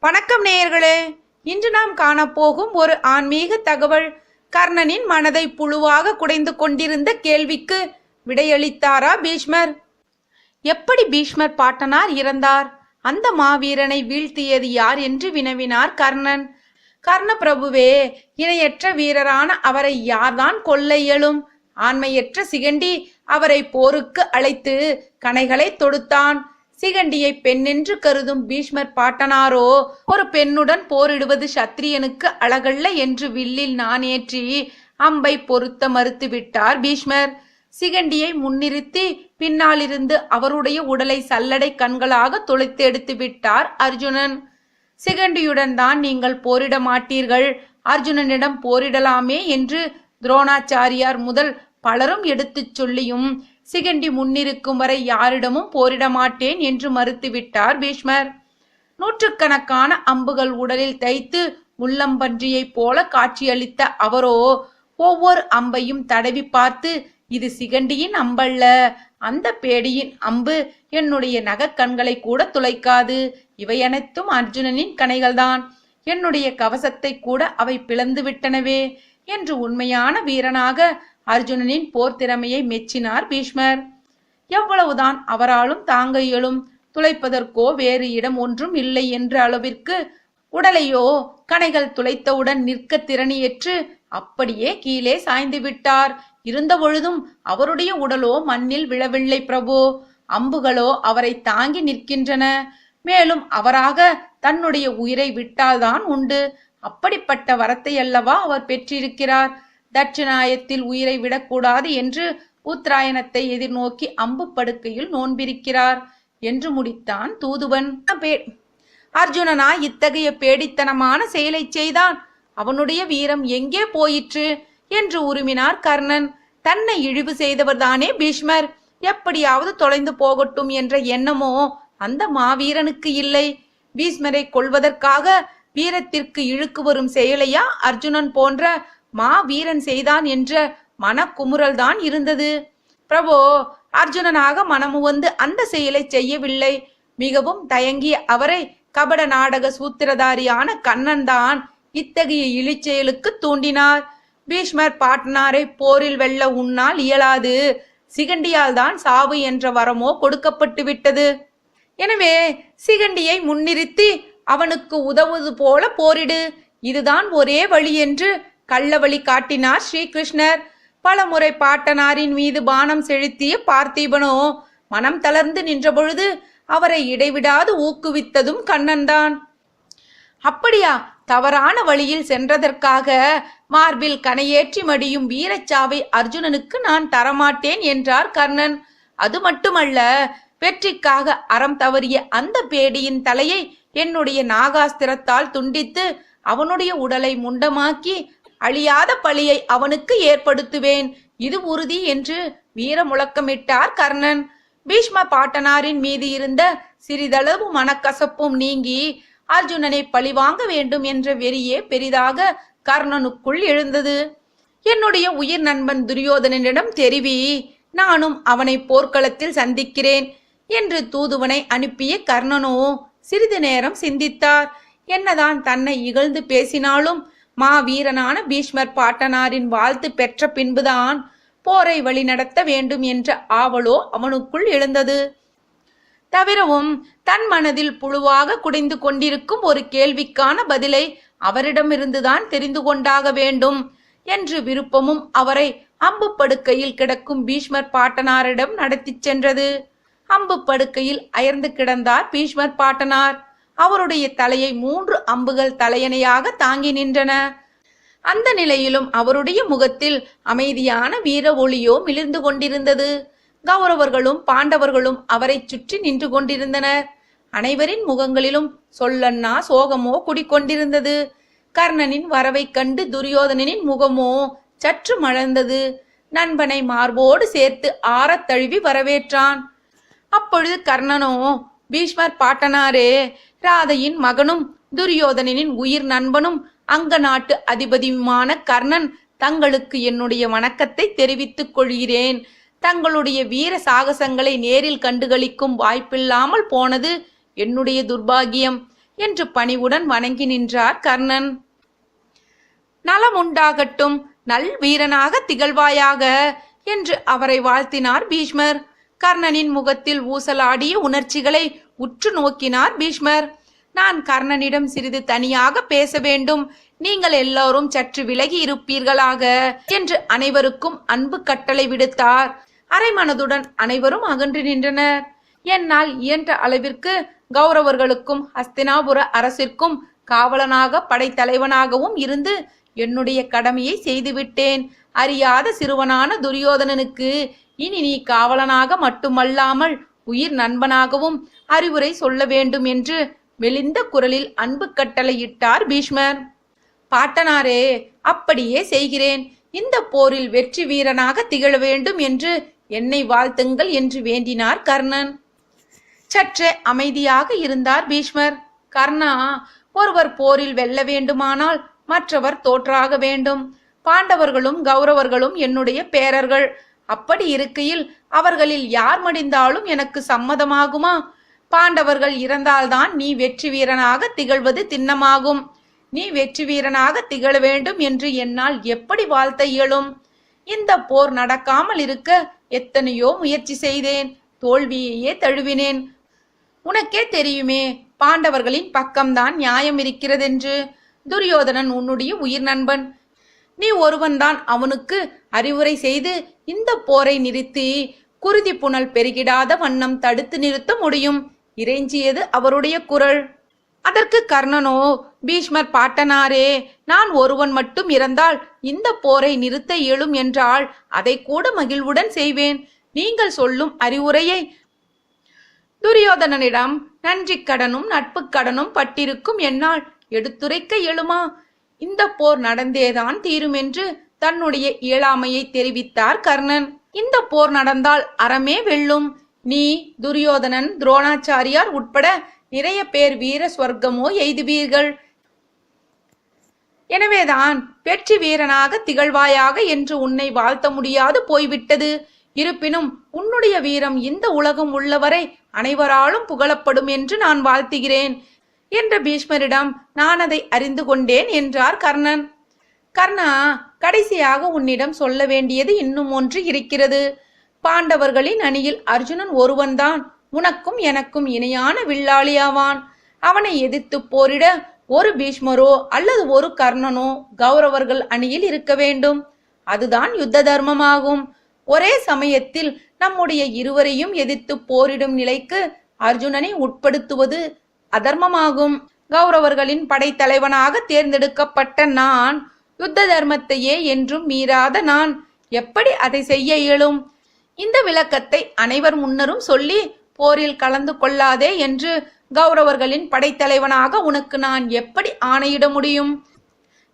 வணக்கம் நேயர்களே. இன்று நாம் காணப்போகும் ஒரு ஆன்மீக தகவல். கர்ணனின் மனதை புழுவாக குடைந்து கொண்டிருந்த கேள்விக்கு விடையளித்தாரா பீஷ்மர்? எப்படி பீஷ்மர் பாட்டனார் இறந்தார்? அந்த மாவீரனை வீழ்த்தியது யார் என்று வினவினார் கர்ணன். கர்ண பிரபுவே இணையற்ற வீரரான அவரை யார்தான் கொல்ல இயலும்? ஆண்மையற்ற சிகண்டி அவரை போருக்கு அழைத்து கனைகளை தொடுத்தான். சிகண்டியை பெண்ணென்று கருதும் பீஷ்மர் பாட்டனாரோ? ஒரு பெண்ணுடன் போரிடுவது சத்திரியனுக்கு அழகல்ல என்று வில்லில் நான் ஏற்றி அம்பை பொருத்த மறுத்து விட்டார் பீஷ்மர். சிகண்டியை முன்னிறுத்தி பின்னாலிருந்து அவருடைய உடலை சல்லடை கண்களாக துளைத்து எடுத்து விட்டார் அர்ஜுனன். சிகண்டியுடன் தான் நீங்கள் போரிட மாட்டீர்கள். அர்ஜுனனிடம் போரிடலாமே என்று துரோணாச்சாரியார் முதல் பலரும் எடுத்துச் சொல்லியும் சிகண்டி முன்னிருக்கும் வரை யாரிடமும் போரிட மாட்டேன் என்று மறுத்துவிட்டார் பீஷ்மர். நூற்றுக்கணக்கான அம்புகள் உடலில் தைத்து முள்ளம்பன்றியைப் போல காட்சியளித்த அவரோ ஒவ்வொரு அம்பையும் தடவி பார்த்து இது சிகண்டியின் அம்பல்ல. அந்த பேடியின் அம்பு என்னுடைய நகக்கண்களை கூட துளைக்காது. இவை அனைத்தும் அர்ஜுனனின் கணைகள்தான். என்னுடைய கவசத்தை கூட அவை பிளந்து விட்டனவே என்று உண்மையான வீரனாக அர்ஜுனனின் போர் திறமையை மெச்சினார் பீஷ்மர். எவ்வளவுதான் அவராலும் தாங்க இயலும் துளைப்பதற்கோ வேறு இடம் ஒன்றும் இல்லை என்ற அளவிற்கு உடலையோ கணைகள் துளைத்தவுடன் நிற்க திறனியற்று அப்படியே கீழே சாய்ந்து விட்டார். இருந்த பொழுதும் அவருடைய உடலோ மண்ணில் விழவில்லை பிரபு. அம்புகளோ அவரை தாங்கி நிற்கின்றன. மேலும் அவராக தன்னுடைய உயிரை விட்டால்தான் உண்டு. அப்படிப்பட்ட வரத்தை அல்லவா அவர் பெற்றிருக்கிறார். தட்சிணாயத்தில் உயிரை விடக்கூடாது என்று உத்தராயணத்தை எதிர்நோக்கி அம்பு படுக்கையில் நோன்பிருக்கிறார் என்று முடித்தான் தூதுவன். பே- அர்ஜுனனா இத்தகைய பேடித்தனமான செயலை செய்தான். அவனுடைய வீரம் எங்கே போயிற்று என்று உருமினார் கர்ணன். தன்னை இழிவு செய்தவர்தானே பீஷ்மர்? எப்படியாவது தொலைந்து போகட்டும் என்ற எண்ணமோ அந்த மாவீரனுக்கு இல்லை. பீஷ்மரை கொல்வதற்காக வீரத்திற்கு இழுக்கு வரும் செயலையா அர்ஜுனன் போன்ற மா வீரன் செய்தான் என்ற மனக்குமுறல்தான் இருந்தது. பிரபோ அர்ஜுனனாக மனமு வந்து அந்த செயலை செய்யவில்லை. மிகவும் தயங்கிய அவரை கபட நாடக சூத்திரதாரியான கண்ணன் தான் இத்தகைய இழிச்செயலுக்கு தூண்டினார். பீஷ்மர் பாட்னாரை போரில் வெல்ல உன்னால் இயலாது. சிகண்டியால் தான் சாவு என்ற வரமோ கொடுக்கப்பட்டு விட்டது. எனவே சிகண்டியை முன்னிறுத்தி அவனுக்கு உதவுவது போல போரிடு. இதுதான் ஒரே வழி என்று கள்ளவழி காட்டினார் ஸ்ரீகிருஷ்ணர். பலமுறை பாட்டனாரின் மீது பானம் செலுத்திய பார்த்திபனோ மனம் தளர்ந்து நின்றபொழுது அவரை இடைவிடாது ஊக்குவித்ததும் கண்ணன்தான். அப்படியா தவறான வழியில் சென்றதற்காக மார்பில் கனையேற்றி மடியும் வீரச்சாவை அர்ஜுனனுக்கு நான் தரமாட்டேன் என்றார் கர்ணன். அது மட்டுமல்ல வெற்றிக்காக அறம் தவறிய அந்த பேடியின் தலையை என்னுடைய நாகாஸ்திரத்தால் துண்டித்து அவனுடைய உடலை முண்டமாக்கி அழியாத பழியை அவனுக்கு ஏற்படுத்துவேன். இது உறுதி என்று வீர முழக்கமிட்டார் கர்ணன். பீஷ்ம பாட்டனாரின் மீது இருந்த சிறிதளவு மனக்கசப்பும் நீங்கி அர்ஜுனனை பழிவாங்க வேண்டும் என்ற வெறியே பெரிதாக கர்ணனுக்குள் எழுந்தது. என்னுடைய உயிர் நண்பன் துரியோதனனிடம் தெரிவி நானும் அவனை போர்க்களத்தில் சந்திக்கிறேன் என்று தூதுவனை அனுப்பிய கர்ணனோ சிறிது நேரம் சிந்தித்தார். என்னதான் தன்னை இகழ்ந்து பேசினாலும் மாவீரனான பீஷ்மர் பாட்டனாரின் வாழ்த்து பெற்ற பின்புதான் போரை வழிநடத்த வேண்டும் என்ற ஆவலோ அவனுக்குள் எழுந்தது. தவிரவும் தன் மனதில் புழுவாக குடைந்து கொண்டிருக்கும் ஒரு கேள்விக்கான பதிலை அவரிடமிருந்துதான் தெரிந்து கொண்டாக வேண்டும் என்று விருப்பமும் அவரை அம்பு படுக்கையில் கிடக்கும் பீஷ்மர் பாட்டனாரிடம் நடத்திச் சென்றது. அம்பு படுக்கையில் அயர்ந்து கிடந்தார் பீஷ்மர் பாட்டனார். அவருடைய தலையை மூன்று அம்புகள் தலையணையாக தாங்கி நின்றன. அந்த நிலையிலும் அவருடைய முகத்தில் அமைதியான வீர ஒளியோ மிளிர்ந்து கொண்டிருந்தது. கௌரவர்களும் பாண்டவர்களும் அவரைச் சுற்றி நின்று கொண்டிருந்தனர். அனைவரின் முகங்களிலும் சொல்லன்னா சோகமோ குடிக்கொண்டிருந்தது. கர்ணனின் வரவை கண்டு துரியோதனனின் முகமோ சற்று மலர்ந்தது. நண்பனை மார்போடு சேர்த்து ஆறத் தழுவி வரவேற்றான். அப்பொழுது கர்ணனோ பீஷ்மர் பாட்டனாரே ராதையின் மகனும் துரியோதனனின் உயிர் நண்பனும் அங்க நாட்டு அதிபதியுமான கர்ணன் தங்களுக்கு என்னுடைய வணக்கத்தை தெரிவித்துக் கொள்கிறேன். தங்களுடைய வீர சாகசங்களை நேரில் கண்டுகளிக்கும் வாய்ப்பில்லாமல் போனது என்னுடைய துர்பாகியம் என்று பணிவுடன் வணங்கி நின்றார் கர்ணன். நலம் உண்டாகட்டும் நல் வீரனாக திகழ்வாயாக என்று அவரை வாழ்த்தினார் பீஷ்மர். கர்ணனின் முகத்தில் ஊசலாடிய உணர்ச்சிகளை உற்று நோக்கினார் பீஷ்மர். நான் கர்ணனிடம் சிறிது தனியாக பேச வேண்டும். நீங்கள் எல்லோரும் சற்று விலகி இருப்பீர்களாக என்று அனைவருக்கும் அன்பு கட்டளை விடுத்தார். அரைமனதுடன் அனைவரும் அகன்று நின்றனர். என்னால் இயன்ற அளவிற்கு கௌரவர்களுக்கும் ஹஸ்தினாபுர அரசிற்கும் காவலனாக படைத்தலைவனாகவும் இருந்து என்னுடைய கடமையை செய்துவிட்டேன். அறியாத சிறுவனான துரியோதனனுக்கு இனி நீ காவலனாக மட்டுமல்லாமல் உயிர் நண்பனாகவும் அறிவுரை சொல்ல வேண்டும் என்று மெலிந்த குரலில் அன்பு கட்டளையிட்டார் பீஷ்மர். பாட்டனாரே அப்படியே செய்கிறேன். இந்த போரில் வெற்றி வீரனாக திகழ வேண்டும் என்று என்னை வாழ்த்துங்கள் என்று வேண்டினார் கர்ணன். சற்றே அமைதியாக இருந்தார் பீஷ்மர். கர்ணா ஒருவர் போரில் வெல்ல வேண்டுமானால் மற்றவர் தோற்றாக வேண்டும். பாண்டவர்களும் கௌரவர்களும் என்னுடைய பேரர்கள். அப்படி இருக்கையில் அவர்களில் யார் மடிந்தாலும் எனக்கு சம்மதமாகுமா? பாண்டவர்கள் இறந்தால்தான் நீ வெற்றி வீரனாக திகழ்வது திண்ணமாகும். நீ வெற்றி வீரனாக திகழ வேண்டும் என்று என்னால் எப்படி வாழ்த்த இயலும்? இந்த போர் நடக்காமல் இருக்க எத்தனையோ முயற்சி செய்தேன் தோல்வியையே தழுவினேன். உனக்கே தெரியுமே பாண்டவர்களின் பக்கம்தான் நியாயம் இருக்கிறதென்று. துரியோதனன் உன்னுடைய உயிர் நண்பன் நீ ஒருவன்தான் அவனுக்கு அறிவுரை செய்து இந்த போரை நிறுத்தி குருதி புனல் பெருகிடாத வண்ணம் தடுத்து நிறுத்த முடியும். இறைஞ்சியது அவருடைய குரல். அதற்கு கர்ணனோ பீஷ்மர் பாட்டனாரே நான் ஒருவன் மட்டும் இறந்தால் இந்த போரை நிறுத்த இயலும் என்றால் அதை கூட மகிழ்வுடன் செய்வேன். நீங்கள் சொல்லும் அறிவுரையை துரியோதனனிடம் நன்றிக் கடனும் நட்புக் கடனும் பட்டிருக்கும் என்னால் எடுத்துரைக்க இயலுமா? இந்த போர் நடந்தேதான் தீரும் என்று தன்னுடைய இயலாமையை தெரிவித்தார் கர்ணன். இந்த போர் நடந்தால் அறமே வெல்லும். நீ துரியோதனன் துரோணாச்சாரியார் உட்பட நிறைய பேர் வீர ஸ்வர்க்கமோ எய்துவீர்கள். எனவேதான் வெற்றி வீரனாக திகழ்வாயாக என்று உன்னை வாழ்த்த முடியாது போய்விட்டது. இருப்பினும் உன்னுடைய வீரம் இந்த உலகம் உள்ளவரை அனைவராலும் புகழப்படும் என்று நான் வாழ்த்துகிறேன். என்ற பீஷ்மரிடம் நான் அதை அறிந்து கொண்டேன் என்றார் கர்ணன். கர்ணா கடைசியாக உன்னிடம் சொல்ல வேண்டியது இன்னும் ஒன்று இருக்கிறது. பாண்டவர்களின் அணியில் அர்ஜுனன் ஒருவன்தான். உனக்கும் எனக்கும் இணையான வில்லாளியாவான். அவனை எதிர்த்து போரிட ஒரு பீஷ்மரோ அல்லது ஒரு கர்ணனோ கௌரவர்கள் அணியில் இருக்க வேண்டும். அதுதான் யுத்த தர்மமாகும். ஒரே சமயத்தில் நம்முடைய இருவரையும் எதிர்த்து போரிடும் நிலைக்கு அர்ஜுனனை உட்படுத்துவது அதர்மமாகும். கௌரவர்களின் படைத்தலைவனாக தேர்ந்தெடுக்கப்பட்ட நான் யுத்த தர்மத்தையே என்றும் மீறாத நான். எப்படி அதை செய்ய இயலும்? இந்த விளக்கத்தை அனைவர் முன்னரும் சொல்லி போரில் கலந்து கொள்ளாதே என்று கௌரவர்களின் படைத்தலைவனாக உனக்கு நான் எப்படி ஆணையிட முடியும்?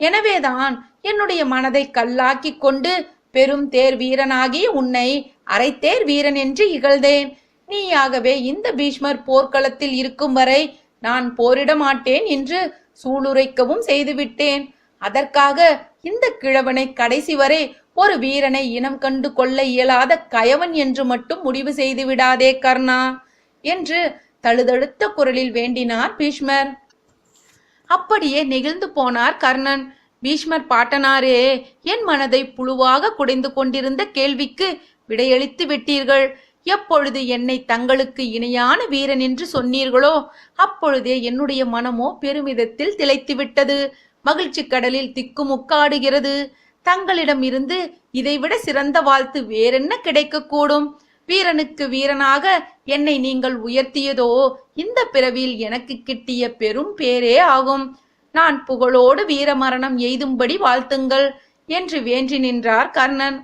எனவேதான் என்னுடைய மனதை கல்லாக்கி கொண்டு பெரும் தேர் வீரனாகி உன்னை அரைத்தேர் வீரன் என்று இகழ்ந்தேன். நீயாகவே இந்த பீஷ்மர் போர்க்களத்தில் இருக்கும் வரை நான் போரிட மாட்டேன் என்று சூளுரைக்கவும் செய்துவிட்டேன். அதற்காக இந்த கிழவனை கடைசி வரை ஒரு வீரனை இனம் கண்டு கொள்ள இயலாத கயவன் என்று மட்டும் முடிவு செய்து விடாதே கர்ணா என்று தழுதழுத்த குரலில் வேண்டினார் பீஷ்மர். அப்படியே நெகிழ்ந்து போனார் கர்ணன். பீஷ்மர் பாட்டனாரே என் மனதை புழுவாக குடைந்து கொண்டிருந்த கேள்விக்கு விடையளித்து விட்டீர்கள். எப்பொழுது என்னை தங்களுக்கு இணையான வீரன் என்று சொன்னீர்களோ அப்பொழுதே என்னுடைய மனமோ பெருமிதத்தில் திளைத்துவிட்டது. மகிழ்ச்சி கடலில் திக்குமுக்காடுகிறது. தங்களிடம் இருந்து இதைவிட சிறந்த வாழ்த்து வேறென்ன கிடைக்கக்கூடும்? வீரனுக்கு வீரனாக என்னை நீங்கள் உயர்த்தியதோ இந்த பிறவியில் எனக்கு கிட்டிய பெரும் பேரே ஆகும். நான் புகழோடு வீரமரணம் எய்தும்படி வாழ்த்துங்கள் என்று வேண்டி நின்றார் கர்ணன்.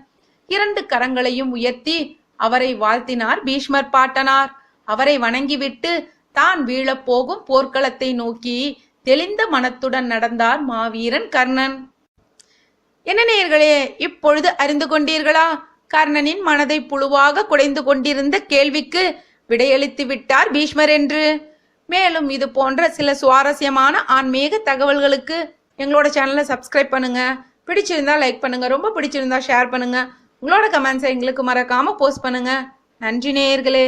இரண்டு கரங்களையும் உயர்த்தி அவரை வாழ்த்தினார் பீஷ்மர் பாட்டனார். அவரை வணங்கிவிட்டு தான் வீழப் போகும் போர்க்களத்தை நோக்கி தெளிந்த மனத்துடன் நடந்தார் மாவீரன் கர்ணன். என்ன நேயர்களே இப்பொழுது அறிந்து கொண்டீர்களா? கர்ணனின் மனதை புழுவாக குடைந்து கொண்டிருந்த கேள்விக்கு விடையளித்து விட்டார் பீஷ்மர் என்று. மேலும் இது போன்ற சில சுவாரஸ்யமான ஆன்மீக தகவல்களுக்கு எங்களோட சேனலை சப்ஸ்கிரைப் பண்ணுங்க. பிடிச்சிருந்தா லைக் பண்ணுங்க. ரொம்ப பிடிச்சிருந்தா ஷேர் பண்ணுங்க. உங்களோட கமெண்ட்ஸை எங்களுக்கு மறக்காம போஸ்ட் பண்ணுங்கள் நன்றி நேயர்களே.